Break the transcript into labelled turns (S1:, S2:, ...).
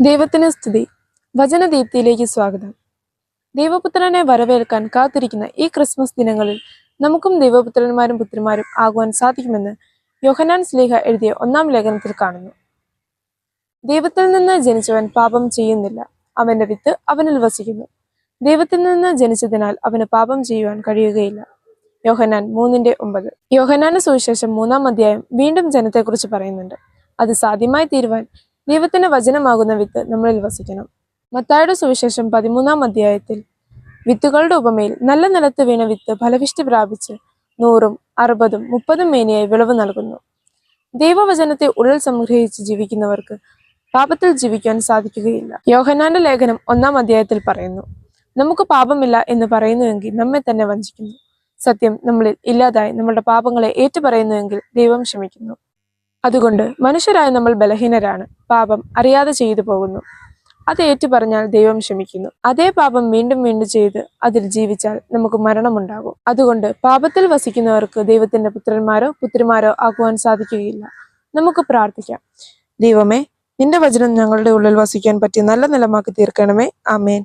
S1: ദൈവത്തിന് സ്തുതി. വചനദീപ്തിയിലേക്ക് സ്വാഗതം. ദൈവപുത്രനെ വരവേൽക്കാൻ കാത്തിരിക്കുന്ന ഈ ക്രിസ്മസ് ദിനങ്ങളിൽ നമുക്കും ദൈവപുത്രന്മാരും പുത്രിമാരും ആകുവാൻ സാധിക്കുമെന്ന് യോഹനാൻ സ്ലീഹ എഴുതിയ ഒന്നാം ലേഖനത്തിൽ കാണുന്നു. ദൈവത്തിൽ നിന്ന് ജനിച്ചവൻ പാപം ചെയ്യുന്നില്ല. അവന്റെ വിത്ത് അവനിൽ വസിക്കുന്നു. ദൈവത്തിൽ നിന്ന് ജനിച്ചതിനാൽ അവന് പാപം ചെയ്യുവാൻ കഴിയുകയില്ല. യോഹനാൻ മൂന്നിന്റെ ഒമ്പത്. യോഹനാന് സുവിശേഷം മൂന്നാം അധ്യായം വീണ്ടും ജനത്തെക്കുറിച്ച് പറയുന്നുണ്ട്. അത് സാധ്യമായി തീരുവാൻ ദൈവത്തിന്റെ വചനമാകുന്ന വിത്ത് നമ്മളിൽ വസിക്കണം. മത്തായുടെ സുവിശേഷം പതിമൂന്നാം അധ്യായത്തിൽ വിത്തുകളുടെ ഉപമയിൽ നല്ല നിലത്ത് വീണ വിത്ത് ഫലവിഷ്ടി പ്രാപിച്ച് നൂറും അറുപതും മുപ്പതും മേനിയായി വിളവ് നൽകുന്നു. ദൈവവചനത്തെ ഉള്ളിൽ സംഗ്രഹിച്ച് ജീവിക്കുന്നവർക്ക് പാപത്തിൽ ജീവിക്കാൻ സാധിക്കുകയില്ല. യോഹനാന്റെ ലേഖനം ഒന്നാം അധ്യായത്തിൽ പറയുന്നു നമുക്ക് പാപമില്ല എന്ന് പറയുന്നുവെങ്കിൽ നമ്മെ തന്നെ വഞ്ചിക്കുന്നു. സത്യം നമ്മളിൽ ഇല്ലാതായി നമ്മുടെ പാപങ്ങളെ ഏറ്റുപറയുന്നുവെങ്കിൽ ദൈവം ക്ഷമിക്കുന്നു. അതുകൊണ്ട് മനുഷ്യരായ നമ്മൾ ബലഹീനരാണ്. പാപം അറിയാതെ ചെയ്തു പോകുന്നു. അത് ഏറ്റുപറഞ്ഞാൽ ദൈവം ക്ഷമിക്കുന്നു. അതേ പാപം വീണ്ടും വീണ്ടും ചെയ്ത് അതിൽ ജീവിച്ചാൽ നമുക്ക് മരണമുണ്ടാകും. അതുകൊണ്ട് പാപത്തിൽ വസിക്കുന്നവർക്ക് ദൈവത്തിന്റെ പുത്രന്മാരോ പുത്രിമാരോ ആകുവാൻ സാധിക്കുകയില്ല. നമുക്ക് പ്രാർത്ഥിക്കാം. ദൈവമേ നിന്റെ വചനം ഞങ്ങളുടെ ഉള്ളിൽ വസിക്കാൻ പറ്റി നല്ല നിലമാക്കി തീർക്കണമേ. ആമേൻ.